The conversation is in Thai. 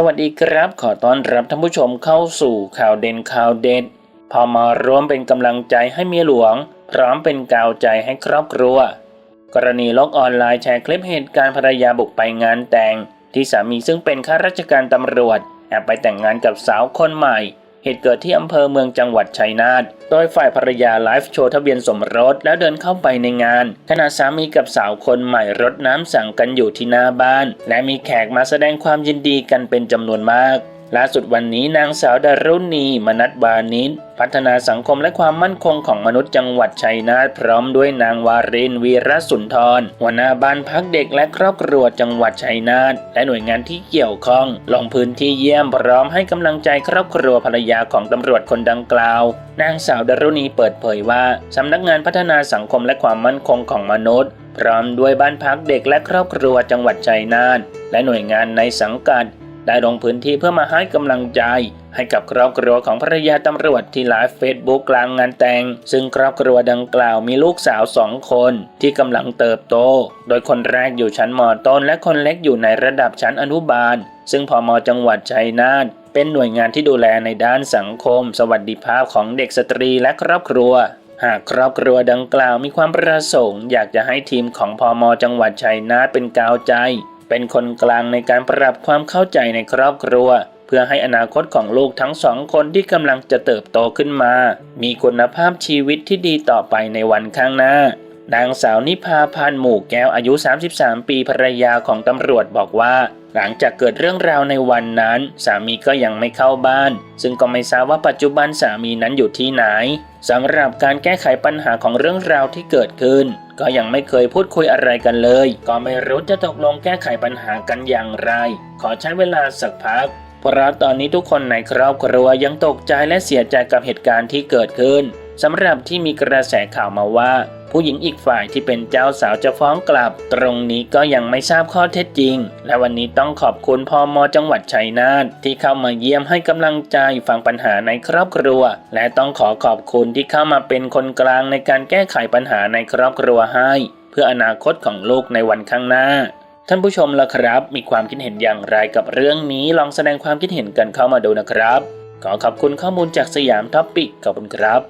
สวัสดีครับ ขอต้อนรับท่านผู้ชมเข้าสู่ข่าวเด่นข่าวเด็ด พอมาร่วมเป็นกำลังใจให้เมียหลวง พร้อมเป็นกาวใจให้ครอบครัว กรณีโลกออนไลน์แชร์คลิปเหตุการณ์ภรรยาบุกไปงานแต่ง ที่สามีซึ่งเป็นข้าราชการตำรวจแอบไปแต่งงานกับสาวคนใหม่ เหตุเกิดที่อำเภอเมืองจังหวัดชัยนาท โดยฝ่ายภรรยาไลฟ์โชว์ทะเบียนสมรสแล้วเดินเข้าไปในงาน ขณะสามีกับสาวคนใหม่รดน้ำสั่งกันอยู่ที่หน้าบ้าน และมีแขกมาแสดงความยินดีกันเป็นจำนวนมาก ล่าสุดวันนี้นางสาวดารุณี มนัทบานิชพัฒนาสังคมและความมั่นคงของมนุษย์จังหวัดชัยนาทพร้อมด้วยนางวารินวีรสุนทรหัวหน้าบ้านพักเด็กและครอบครัวจังหวัดชัยนาทและหน่วยงานที่เกี่ยวข้อง ลงพื้นที่เยี่ยมพร้อมให้กำลังใจครอบครัวภรรยาของตำรวจคนดังกล่าว นางสาวดารุณีเปิดเผยว่าสำนักงานพัฒนาสังคมและความมั่นคงของมนุษย์ พร้อมด้วยบ้านพักเด็กและครอบครัวจังหวัดชัยนาทและหน่วยงานในสังกัด ได้ลงพื้นที่เพื่อมาให้กำลังใจ ให้กับครอบครัวของภรรยาตำรวจที่ไลฟ์เฟซบุ๊กกลางงานแต่ง ซึ่งครอบครัวดังกล่าวมีลูกสาวสองคน ที่กำลังเติบโต โดยคนแรกอยู่ชั้นมอต้นและคนเล็กอยู่ในระดับชั้นอนุบาล ซึ่งพมจังหวัดชัยนาทเป็นหน่วยงานที่ดูแลในด้านสังคม สวัสดิภาพของเด็กสตรีและครอบครัวหากครอบครัวดังกล่าวมีความประสงค์ อยากจะให้ทีมของพมจังหวัดชัยนาทเป็นกาวใจ เป็นคนกลางในการปรับความเข้าใจในครอบครัว เพื่อให้อนาคตของลูกทั้งสองคนที่กำลังจะเติบโตขึ้นมา มีคุณภาพชีวิตที่ดีต่อไปในวันข้างหน้านางสาวนิพาพันหมู่แก้วอายุ 33 ปีภรรยาของตำรวจบอกว่า หลังจากเกิดเรื่องราวในวันนั้น สามีก็ยังไม่เข้าบ้าน ซึ่งก็ไม่ทราบว่าปัจจุบันสามีนั้นอยู่ที่ไหนสำหรับการแก้ไขปัญหาของเรื่องราวที่เกิดขึ้น ก็ยังไม่เคยพูดคุยอะไรกันเลย ก็ไม่รู้จะตกลงแก้ไขปัญหากันอย่างไร ขอใช้เวลาสักพักเพราะตอนนี้ทุกคนในครอบครัวยังตกใจและเสียใจกับเหตุการณ์ที่เกิดขึ้นสำหรับที่มีกระแสข่าวมาว่า ผู้หญิงอีกฝ่ายที่เป็นเจ้าสาวจะฟ้องกลับ ตรงนี้ก็ยังไม่ทราบข้อเท็จจริง และวันนี้ต้องขอบคุณพอมจังหวัดชัยนาทที่เข้ามาเยี่ยมให้กำลังใจฟังปัญหาในครอบครัว และต้องขอขอบคุณที่เข้ามาเป็นคนกลางในการแก้ไขปัญหาในครอบครัวให้ เพื่ออนาคตของลูกในวันข้างหน้าท่านผู้ชมล่ะครับ มีความคิดเห็นอย่างไรกับเรื่องนี้ลองแสดงความคิดเห็นกันเข้ามาดูนะครับ ขอขอบคุณข้อมูลจากสยามท็อปปิกขอบคุณครับ